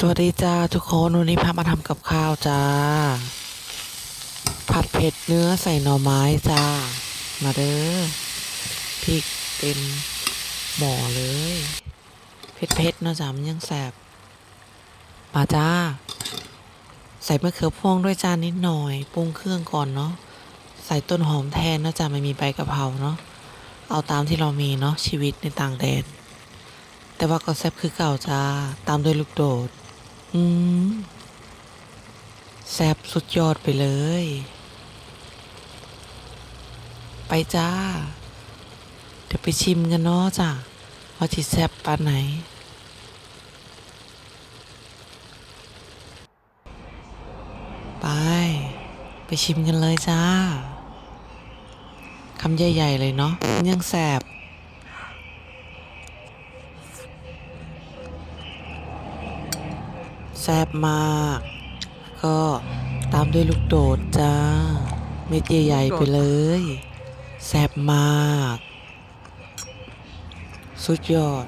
สวัสดีจ้าทุกคนวันนี้พามาทำกับข้าวจ้า ผัดเผ็ดเนื้อใส่หน่อไม้จ้า มาเด้อพริกเต็มหม้อเลยเผ็ดเผ็ดๆเนาะจ้ามันยังแสบ มาจ้า ใส่มะเขือพวงด้วยจานนิดหน่อยปรุงเครื่องก่อนเนาะใส่ต้นหอมแทนเนาะจ้าไม่มีใบกะเพราเนาะเอาตามที่เรามีเนาะชีวิตในต่างแดนแต่ว่าก็แซ่บคือเก่าจ้า ตามด้วยลูกโดด อืมแซ่บสุดยอดไปเลย ไปจ้า เดี๋ยวไปชิมกันเนาะจ้าว่าที่แซ่บปานไหน ไป ไปชิมกันเลยจ้าคำใหญ่ ๆ เลยเนาะยังแสบ แซ่บมาก ก็ตามด้วยลูกโดดจ้า เม็ดใหญ่ๆไปเลย แซ่บมาก สุดยอด